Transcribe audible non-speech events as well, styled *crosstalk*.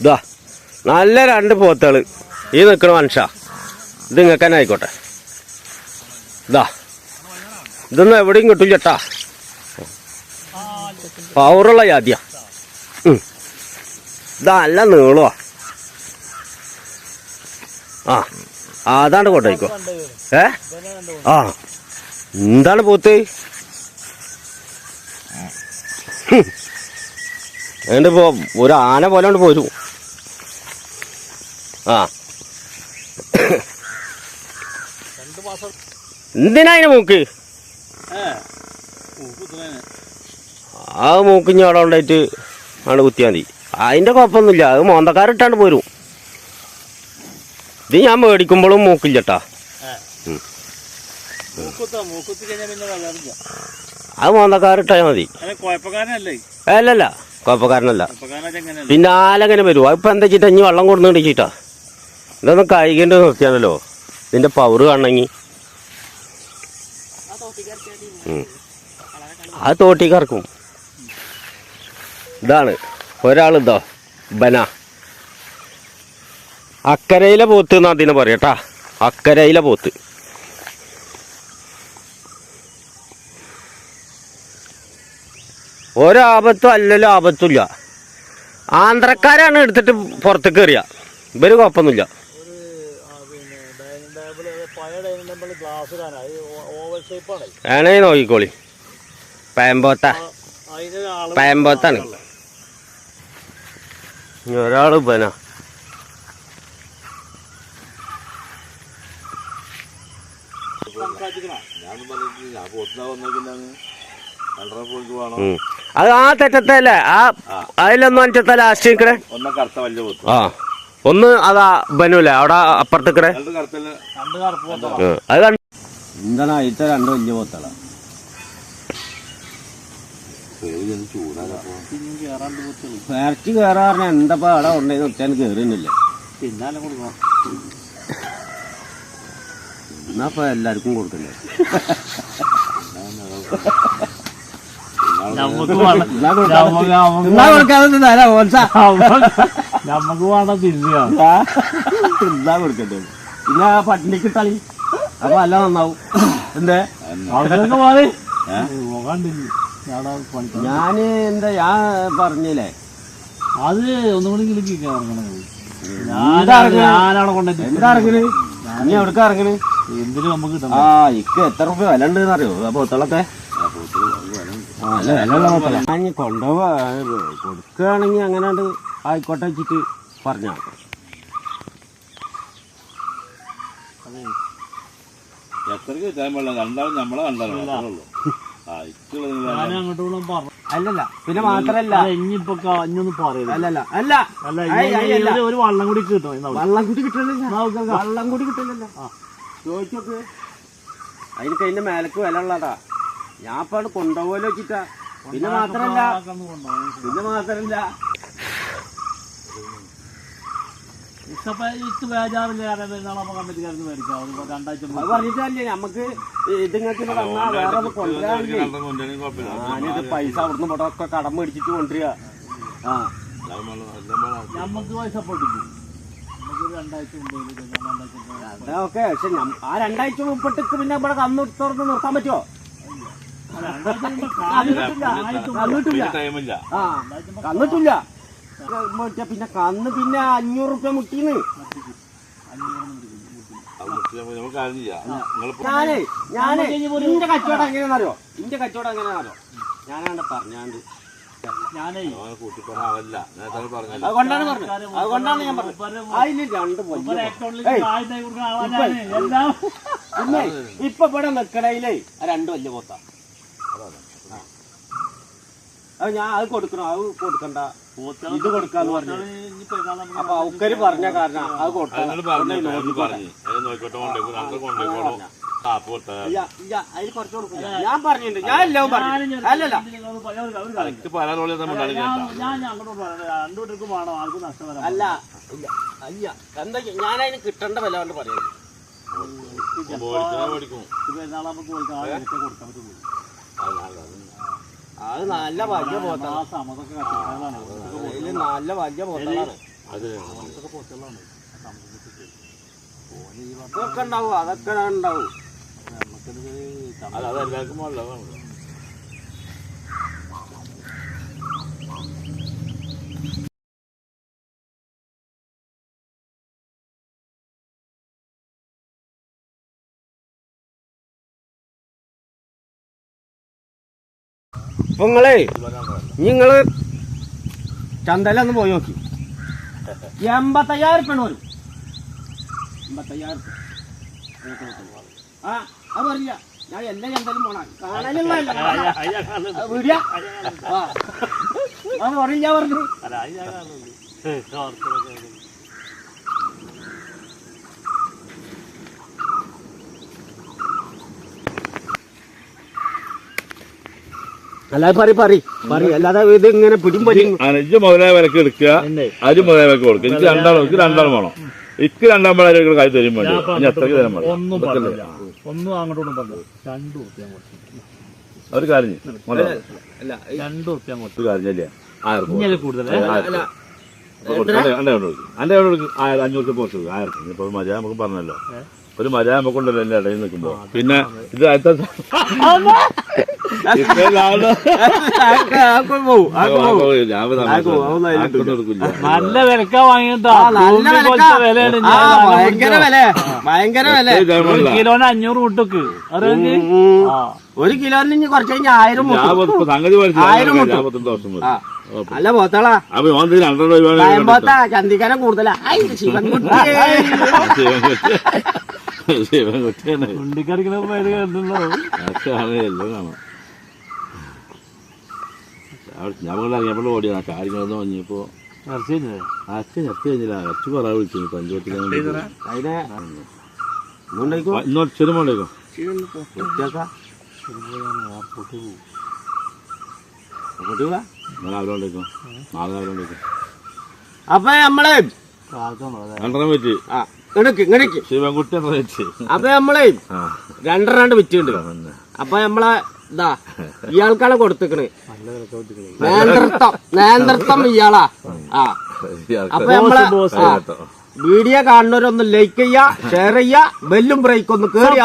ഇതാ നല്ല രണ്ട് പോത്തുകൾ ഈ നിൽക്കണ മനുഷ്യ. ഇത് നിങ്ങൾക്ക് തന്നെ ആയിക്കോട്ടെ. ഇതാ ഇതൊന്നും എവിടെയും കിട്ടും ചേട്ടാ പവറുള്ള ജാതിയ. ഇതാ നല്ല ആ അതാണ്ട് കൊണ്ടുപോയിക്കോ ഏ? ആ എന്താണ് പോത്ത്? അതുകൊണ്ട് ഇപ്പോ ഒരു ആന പോലെ കൊണ്ട് പോരും. ആ. എന്തിനാ അതിന് മൂക്ക്? ആ മൂക്ക് ഇനി അവിടെ ഉണ്ടായിട്ട് ആണ് കുത്തിയാൽ മതി. അതിന്റെ കുഴപ്പമൊന്നുമില്ല അത് മോന്തക്കാരിട്ടാണ്ട് പോരും. ഇത് ഞാൻ മേടിക്കുമ്പോഴും മൂക്കില്ലട്ടാ. അത് മോന്തക്കാരിട്ടാൽ മതി. അല്ലല്ല. കുഴപ്പക്കാരനല്ല. പിന്നെ ആലങ്ങനെ വരുമോ ഇപ്പം എന്താ വെച്ചിട്ട് ഇനി വെള്ളം കൊടുന്നു വെച്ചിട്ടാ ഇതൊന്നും കഴിക്കേണ്ടി നിർത്തിയാണല്ലോ. ഇതിന്റെ പവർ കാണണമെങ്കിൽ. അത് തോട്ടി കറക്കും ഇതാണ്. ഒരാളിതോ ബന. അക്കരയിലെ പോത്ത് എന്നാ അതിനെ പറയട്ടാ. അക്കരയിലെ പോത്ത്. ഒരാപത്തും അല്ലല്ലോ ആപത്തുമില്ല ആന്ധ്രക്കാരാണ് എടുത്തിട്ട് പുറത്തേക്ക് കയറിയ ഇവർ കുഴപ്പമൊന്നുമില്ല. ഒരു ആ, പിന്നെ ഡൈനിങ് ടേബിൾ പഴയ ഡൈനിങ് ടേബിൾ ഗ്ലാസ് ഇടാനാണ് ഓവൽ ഷേപ്പാണ് വേണേ നോക്കിക്കോളി. പയമ്പോത്ത. അതിന് ആൾ പയമ്പോത്താണ്. ഇനി ഒരാൾ ബന ഉം. അത് ആ തെറ്റത്തെ തെറ്റത്തല്ലേ? ആ അതിലൊന്നും അഞ്ചത്തെ ലാസ്റ്റ് പോത്ത് ആ. ഒന്ന് അതാ ബനുല്ലേ അവിടെ അപ്പുറത്തേക്കടെ. അത് കണ്ട എന്താണ് അതിലത്തെ രണ്ട് വലിയ പോത്തള ചൂടാകപ്പോ പിന്നെ കേറാണ്ട് പോത്തുള്ളൂ ഇറച്ചി കയറാ പറഞ്ഞ എന്താ അവിടെ ഉണ്ടെന്ന് വെച്ചാൽ കയറുന്നില്ല പിന്നാലെ കൊടുക്കണം. എന്നാ ഇപ്പൊ എല്ലാവർക്കും കൊടുക്കണ്ടേ? *laughs* നമുക്ക് വേണം. *laughs* തിന്നാ കൊടുക്കണ്ടേ *laughs* പിന്നെ ആ പട്ടിണിക്ക് തളി. അപ്പൊ അല്ല നന്നാവും. എന്തേ? അവിടെയൊക്കെ മാറി. ഞാൻ എന്താ ഞാൻ പറഞ്ഞില്ലേ? അത് ഒന്നും കൂടി കിളിക്ക് എന്താ ഇറങ്ങണെ? ഞാനവിടെ കൊണ്ടുപോയി എന്താ ഇറങ്ങണ്? നീ എവിടക്ക ഇറങ്ങണ്? എന്തിനും നമുക്ക് ആ ഇക്ക് എത്ര റുപ്യ വില ഉണ്ട് അറിയോ അപ്പൊ പോത്തളൊക്കെ ഞാൻ കൊണ്ടുപോവാ. കൊടുക്കുകയാണെങ്കിൽ അങ്ങനെ ആയിക്കോട്ടെ വെച്ചിട്ട് പറഞ്ഞാൽ എത്രക്ക് കിട്ടാൻ പാടില്ല? രണ്ടാളും നമ്മളെ അല്ലല്ല പിന്നെ മാത്രല്ല ഇനിയിപ്പോ പറയരുത്. അല്ലല്ല അല്ല. അല്ല. ഒരു- വള്ളം കൂടി കിട്ടും വള്ളം കൂടി കിട്ടണില്ല. വെള്ളം കൂടി കിട്ടില്ലല്ലോ ചോദിച്ചോക്ക്. അതിന് കഴിഞ്ഞ മേലക്ക് വില ഉള്ളതാ. ഞാൻ ഇപ്പൊ അവിടെ വെച്ചിട്ടാ. പിന്നെ മാത്രല്ല പിന്നെ മാത്രല്ല. അത് പറഞ്ഞിട്ടല്ലേ നമുക്ക് ഇതിങ്ങൾക്ക് ഇത് തന്നാ വേറെ ഒന്ന് കൊണ്ടുവരാനില്ലേ രണ്ടെണ്ണം കൊണ്ടുവരാണെങ്കിൽ കുഴപ്പമില്ല. ഞാനിത് പൈസ അവിടുന്ന് ഇവിടെ ഒക്കെ കടം മേടിച്ചിട്ട് കൊണ്ടുവരിക. ആ. നമുക്ക് പൈസ പൊട്ടിക്കും. അതൊക്കെ പക്ഷെ ആ രണ്ടാഴ്ച മുപ്പിട്ടിക്ക് പിന്നെ ഇവിടെ കന്ന് തുറന്ന് നിർത്താൻ പറ്റുമോ ടൈമില്ല കന്നിട്ടില്ല മറ്റേ പിന്നെ കന്ന് പിന്നെ അഞ്ഞൂറ് റുപ്യ മുട്ടീന്ന് ഞാനേ ഞാനേ ഇന്റെ കച്ചവടം എങ്ങനെയാണെന്നറിയോ? ഇന്റെ കച്ചവടം എങ്ങനെയാണെന്നറിയോ? ഞാനാണ്ട് പറഞ്ഞാണ്ട്. അതുകൊണ്ടാണ് പറഞ്ഞത്. അതുകൊണ്ടാണ് ഞാൻ പറഞ്ഞത്. അതിന് രണ്ട് ഇപ്പൊ ഇവിടെ നിക്കണയിലേ ആ രണ്ട് വലിയ പോത്ത. അത് ഞാൻ അത് കൊടുക്കണോ അത് കൊടുക്കണ്ട ഇത് കൊടുക്കാന്ന് പറഞ്ഞു അപ്പൊ ഔക്കര് പറഞ്ഞ കാരണം അത് കൊടുക്കണം അതിൽ കുറച്ച് കൊടുക്കില്ല ഞാൻ പറഞ്ഞിട്ടുണ്ട് ഞാൻ എല്ലാം പറഞ്ഞു അല്ലല്ല അല്ല അയ്യ അല്ല എന്താ ഞാൻ അതിന് കിട്ടേണ്ട വില കൊണ്ട് പറയുന്നത് ആയിരത്തി കൊടുക്കാൻ പറ്റുള്ളൂ അത് നല്ല വലിയ പോത്താണ് അതിൽ നല്ല വലിയ പോത്തലാണ് അതൊക്കെ ഉണ്ടാവും അതൊക്കെ ഉണ്ടാവും. അത് അതെല്ലാവർക്കും വെള്ളമാണ് ഇപ്പൊ നിങ്ങൾ നിങ്ങൾ ചന്തയിലൊന്ന് പോയി നോക്കി. എൺപത്തയ്യായിരം ഉറുപ്പിയാണ് വരും എൺപത്തയ്യായിരം. ആ അത് പറയില്ല ഞാൻ എല്ലാ ചന്തയിലും പോണ. കാണാനും പറഞ്ഞു അല്ല അത് ഞാൻ കാണുന്നുണ്ട് വാർത്തകളൊക്കെ അല്ലാതെ പറ പറ പറ അല്ലാതെ ഇത് ഇങ്ങനെ പിടിയും പറ്റും അഞ്ച് മുതലായ വിലക്ക് എടുക്കുക. അഞ്ച് മുതലായ വിലക്ക് കൊടുക്കുക. എനിക്ക് രണ്ടാളും എനിക്ക് രണ്ടാളും വേണം. എനിക്ക് രണ്ടാം പേരെ കാര്യം തരും വേണ്ടി. ഞാൻ ഇനി എത്രക്ക് തരാൻ ഒന്നും അങ്ങോട്ടൊന്നും പറഞ്ഞു രണ്ടു റുപ്യ ഒരു കാര്യം രണ്ടു റുപ്യ ഒരു കാര്യം ചെയ്യില്ലേ ആയിരം കൂടുതൽ ആയിരം അഞ്ഞൂറ് കൊടുക്കും. ആയിരത്തി ഇപ്പൊ മജ നമുക്ക് പറഞ്ഞല്ലോ. ഒരു മര്യാദ കൊണ്ടല്ലോ എന്റെ ഇടയിൽ നിൽക്കുമ്പോ. പിന്നെ ഇത് അടുത്ത നല്ല വിലക്ക കിലോന് അഞ്ഞൂറ് വിട്ടുക്ക് ആ. ഒരു കിലോന് ഇനി കുറച്ച് കഴിഞ്ഞാൽ ആയിരം നല്ല പോത്താളാ. ചന്തിക്കാനം കൂടുതലാ. ശിവൻകുട്ടി ശിവൻകുട്ടിയാണ് ഉണ്ടിക്കറിക്കുന്ന പേര് അച്ഛനാണ് എല്ലാം കാണാം. ഞാൻ ഇറങ്ങിയപ്പോൾ ഓടിയാ കാര്യങ്ങളൊന്നും വന്നിപ്പോ ഇറച്ചി അച്ഛൻ ചത്തി കഴിഞ്ഞില്ല. അച്ഛ പറ വിളിച്ചു പഞ്ചവത്തിൽ ഇന്നോട്ട് ചെറുമോണ്ടേക്കോ അപ്പൊ നമ്മളെ രണ്ടെണ്ണം പറ്റി. ആ. ശിവൻകുട്ടി അപ്പൊ നമ്മളെ രണ്ടര രണ്ട് വിറ്റുണ്ട്. അപ്പൊ നമ്മളെ ഇതാ ഇയാൾക്കാണ് കൊടുത്തിക്കണ്. ഇയാളാ. ആ. അപ്പൊ നമ്മളെ വീഡിയോ കാണുന്നവരൊന്ന് ലൈക്ക് ചെയ്യാ ഷെയർ ചെയ്യാ ബെല്ലും ബ്രേക്ക് ഒന്ന് കേറി